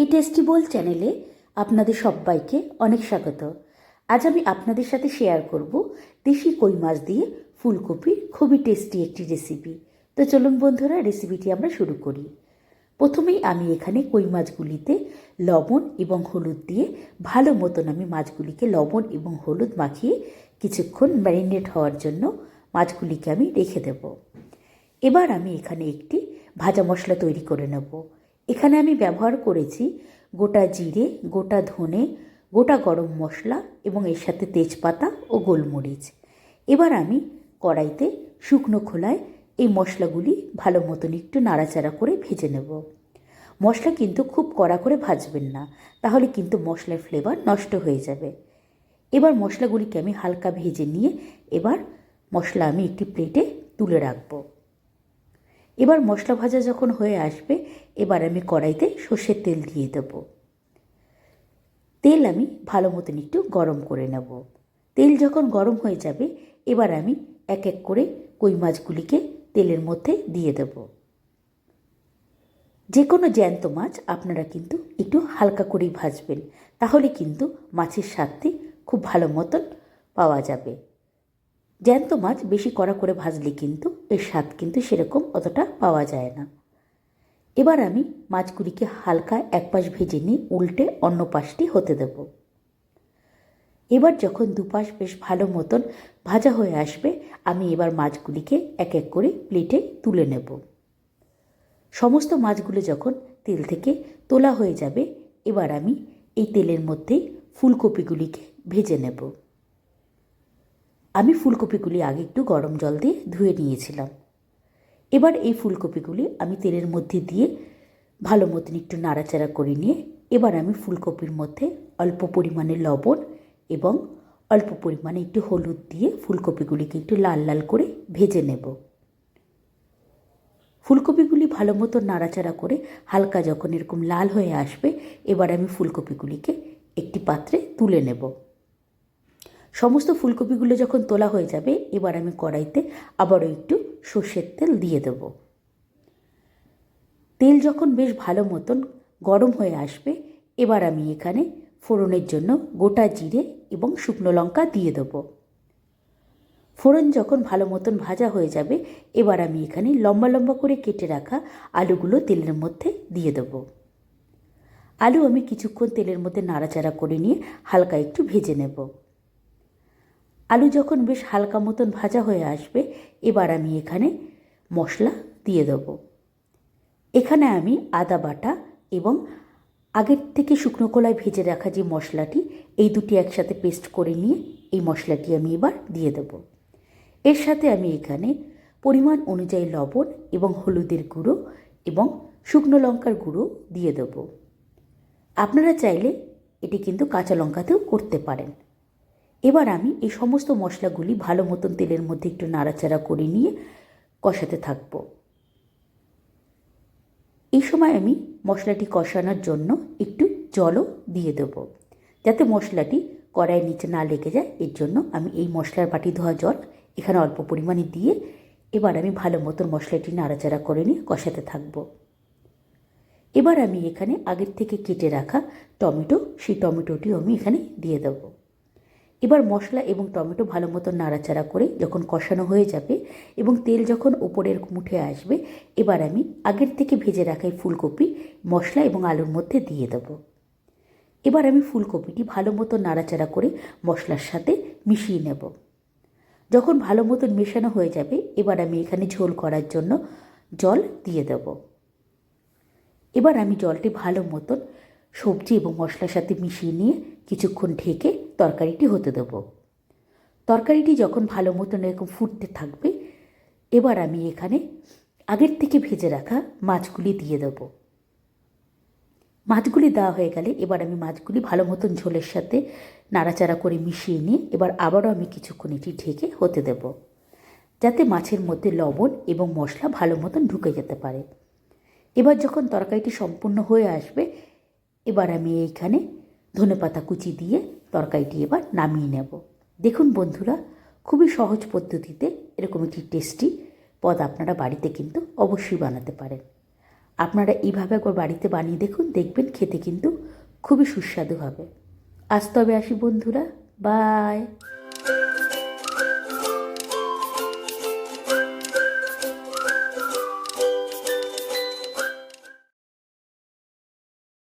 এই টেস্টি বোল চ্যানেলে আপনাদের সবাইকে অনেক স্বাগত। আজ আমি আপনাদের সাথে শেয়ার করব দেশি কই মাছ দিয়ে ফুলকপির খুবই টেস্টি একটি রেসিপি তো চলুন বন্ধুরা রেসিপিটি আমরা শুরু করি। প্রথমেই আমি এখানে কই মাছগুলিতে লবণ এবং হলুদ দিয়ে ভালো মতন আমি মাছগুলিকে লবণ এবং হলুদ মাখিয়ে কিছুক্ষণ ম্যারিনেট হওয়ার জন্য মাছগুলিকে আমি রেখে দেব। এবার আমি এখানে একটি ভাজা মশলা তৈরি করে নেব। এখানে আমি ব্যবহার করেছি গোটা জিরে, গোটা ধনে, গোটা গরম মশলা এবং এর সাথে তেজপাতা ও গোলমরিচ। এবার আমি কড়াইতে শুকনো খোলায় এই মশলাগুলি ভালো মতন একটু নাড়াচাড়া করে ভেজে নেব। মশলা কিন্তু খুব কড়া করে ভাজবেন না, তাহলে কিন্তু মশলার ফ্লেভার নষ্ট হয়ে যাবে। এবার মশলাগুলিকে আমি হালকা ভেজে নিয়ে এবার মশলা আমি একটি প্লেটে তুলে রাখব। এবার মশলা ভাজা যখন হয়ে আসবে, এবার আমি কড়াইতে সর্ষের তেল দিয়ে দেবো। তেল আমি ভালো মতন একটু গরম করে নেব। তেল যখন গরম হয়ে যাবে, এবার আমি এক এক করে কই মাছগুলিকে তেলের মধ্যে দিয়ে দেব। যে কোনো জ্যান্ত মাছ আপনারা কিন্তু একটু হালকা করেই ভাজবেন, তাহলে কিন্তু মাছের স্বাদটি খুব ভালো মতন পাওয়া যাবে। জ্যান্ত মাছ বেশি কড়া করে ভাজলে কিন্তু এর স্বাদ কিন্তু সেরকম অতটা পাওয়া যায় না। এবার আমি মাছগুলিকে হালকা এক পাশ ভেজে নিয়ে উল্টে অন্য পাশটি হতে দেব। এবার যখন দুপাশ বেশ ভালো মতন ভাজা হয়ে আসবে, আমি এবার মাছগুলিকে এক এক করে প্লেটে তুলে নেব। সমস্ত মাছগুলো যখন তেল থেকে তোলা হয়ে যাবে, এবার আমি এই তেলের মধ্যেই ফুলকপিগুলিকে ভেজে নেব। আমি ফুলকপিগুলি আগে একটু গরম জল দিয়ে ধুয়ে নিয়েছিলাম। এবার এই ফুলকপিগুলি আমি তেলের মধ্যে দিয়ে ভালো মতন একটু নাড়াচাড়া করে নিয়ে এবার আমি ফুলকপির মধ্যে অল্প পরিমাণে লবণ এবং অল্প পরিমাণে একটু হলুদ দিয়ে ফুলকপিগুলিকে একটু লাল লাল করে ভেজে নেব। ফুলকপিগুলি ভালো মতো নাড়াচাড়া করে হালকা যখন এরকম লাল হয়ে আসবে, এবার আমি ফুলকপিগুলিকে একটি পাত্রে তুলে নেব। সমস্ত ফুলকপিগুলো যখন তোলা হয়ে যাবে, এবার আমি কড়াইতে আবারও একটু সর্ষের তেল দিয়ে দেব। তেল যখন বেশ ভালো মতন গরম হয়ে আসবে, এবার আমি এখানে ফোড়নের জন্য গোটা জিরে এবং শুকনো লঙ্কা দিয়ে দেবো। ফোড়ন যখন ভালো মতন ভাজা হয়ে যাবে, এবার আমি এখানে লম্বা লম্বা করে কেটে রাখা আলুগুলো তেলের মধ্যে দিয়ে দেবো। আলু আমি কিছুক্ষণ তেলের মধ্যে নাড়াচাড়া করে নিয়ে হালকা একটু ভেজে নেব। আলু যখন বেশ হালকা মতন ভাজা হয়ে আসবে, এবার আমি এখানে মশলা দিয়ে দেব। এখানে আমি আদা বাটা এবং আগের থেকে শুকনো কলায় ভেজে রাখা যে মশলাটি, এই দুটি একসাথে পেস্ট করে নিয়ে এই মশলাটি আমি এবার দিয়ে দেব। এর সাথে আমি এখানে পরিমাণ অনুযায়ী লবণ এবং হলুদের গুঁড়ো এবং শুকনো লঙ্কার গুঁড়ো দিয়ে দেব। আপনারা চাইলে এটি কিন্তু কাঁচা লঙ্কাতেও করতে পারেন। এবার আমি এই সমস্ত মশলাগুলি ভালো মতন তেলের মধ্যে একটু নাড়াচাড়া করে নিয়ে কষাতে থাকব। এই সময় আমি মশলাটি কষানোর জন্য একটু জলও দিয়ে দেব, যাতে মশলাটি কড়াইয়ের নিচে না লেগে যায়। এর জন্য আমি এই মশলার বাটি ধোয়া জল এখানে অল্প পরিমাণে দিয়ে এবার আমি ভালো মতন মশলাটি নাড়াচাড়া করে নিয়ে কষাতে থাকব। এবার আমি এখানে আগের থেকে কেটে রাখা টমেটো, সেই টমেটোটিও আমি এখানে দিয়ে দেবো। এবার মশলা এবং টমেটো ভালো মতো নাড়াচাড়া করে যখন কষানো হয়ে যাবে এবং তেল যখন ওপরের মুঠে আসবে, এবার আমি আগের থেকে ভেজে রাখা এই ফুলকপি মশলা এবং আলুর মধ্যে দিয়ে দেব। এবার আমি ফুলকপিটি ভালো মতো নাড়াচাড়া করে মশলার সাথে মিশিয়ে নেব। যখন ভালো মতন মেশানো হয়ে যাবে, এবার আমি এখানে ঝোল করার জন্য জল দিয়ে দেব। এবার আমি জলটি ভালো মতন সবজি এবং মশলার সাথে মিশিয়ে নিয়ে কিছুক্ষণ ঢেকে তরকারিটি হতে দেবো। তরকারিটি যখন ভালো মতন এরকম ফুটতে থাকবে, এবার আমি এখানে আগের থেকে ভেজে রাখা মাছগুলি দিয়ে দেবো। মাছগুলি দেওয়া হয়ে গেলে এবার আমি মাছগুলি ভালো মতন ঝোলের সাথে নাড়াচাড়া করে মিশিয়ে নিয়ে এবার আবারও আমি কিছুক্ষণ এটি ঢেকে হতে দেব, যাতে মাছের মধ্যে লবণ এবং মশলা ভালো মতন ঢুকে যেতে পারে। এবার যখন তরকারিটি সম্পূর্ণ হয়ে আসবে, এবার আমি এইখানে ধনেপাতা কুচি দিয়ে তরকারিটি এবার নামিয়ে নেব। দেখুন বন্ধুরা, খুবই সহজ পদ্ধতিতে এরকম একটি টেস্টি পদ আপনারা বাড়িতে কিন্তু অবশ্যই বানাতে পারেন। আপনারা এইভাবে একবার বাড়িতে বানিয়ে দেখুন, দেখবেন খেতে কিন্তু খুবই সুস্বাদু হবে। আজ তবে আসি বন্ধুরা, বাই।